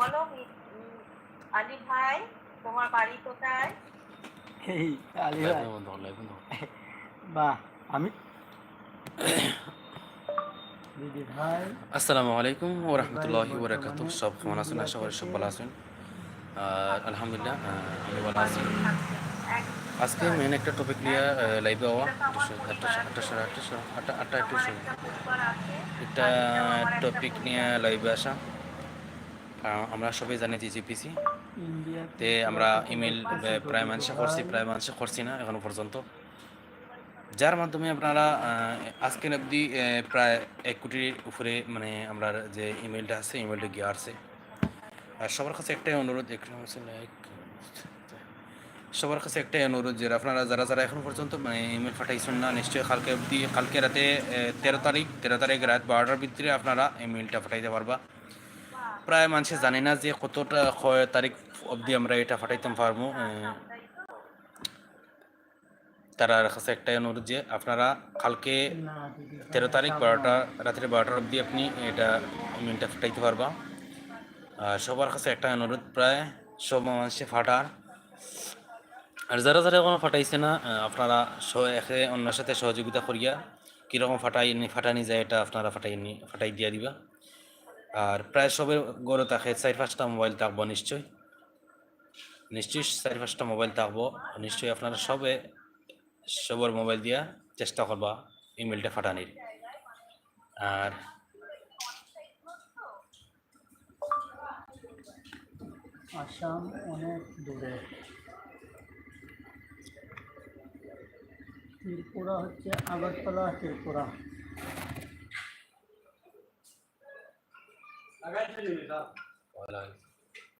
বলো আলি ভাই তোমার বাড়ি কোথায় এই আলী ভাই বাহ আমি আসসালামু আলাইকুম ও রহমতুল্লাহি ওবরাকাত সব কেমন আছেন আশা করি সব ভালো আছেন আর আলহামদুলিল্লাহ আমি ভালো আছি আজকে মেন একটা টপিক নিয়ে লাইভে হওয়া আটটা আটটা আটটা আটটা আটটা একটু টপিক নিয়ে লাইভে আসা আমরা সবাই জানি জিজিপিসি ইন্ডিয়া তে আমরা ইমেল প্রায় মানুষে করছি প্রায় মানুষে করছি না এখনও পর্যন্ত। যার মাধ্যমে আপনারা আহ, আজকের অবধি প্রায় এক কোটির উপরে মানে আমরা যে ইমেলটা আছে ইমেলটা গিয়ে আসছে। আর সবার কাছে একটাই অনুরোধ সবার কাছে একটাই অনুরোধ যে আপনারা যারা যারা এখন পর্যন্ত মানে ইমেল পাঠাইছেন না নিশ্চয়ই কালকে অবধি কালকে রাতে তেরো তারিখ তেরো তারিখ রাত বারোটার ভিতরে আপনারা ইমেলটা পাঠাইতে পারবা। প্রায় মানুষে জানে না যে কতটা কয় তারিখ অবধি আমরা এটা পাঠাইতাম পারব তারা কাছে একটাই অনুরোধ যে আপনারা কালকে তেরো তারিখ বারোটা, রাত্রে বারোটার অবধি আপনি এটা ইমেলটা ফাটাইতে পারবা। সবার কাছে একটা অনুরোধ প্রায়, সব মানুষে ফাটার আর যারা যারা এখনও ফাটাইছে না আপনারা একে অন্যের সাথে সহযোগিতা করিয়া কীরকম ফাটাই, ফাটানি যায় এটা আপনারা ফাটাই ফাটাই দিয়া দিবা। আর প্রায় সবের গড়ে থাকে, চার পাঁচটা মোবাইল থাকব নিশ্চয় নিশ্চয়ই চার পাঁচটা মোবাইল থাকব। নিশ্চয়ই আপনারা সবে সবার মোবাইল দিয়া চেষ্টা করবা ইমেলটা ফাটানির আর আসাম অনেক দূরে। ত্রিপুরা হচ্ছে আগরতলা, ত্রিপুরা। 哪个去你那？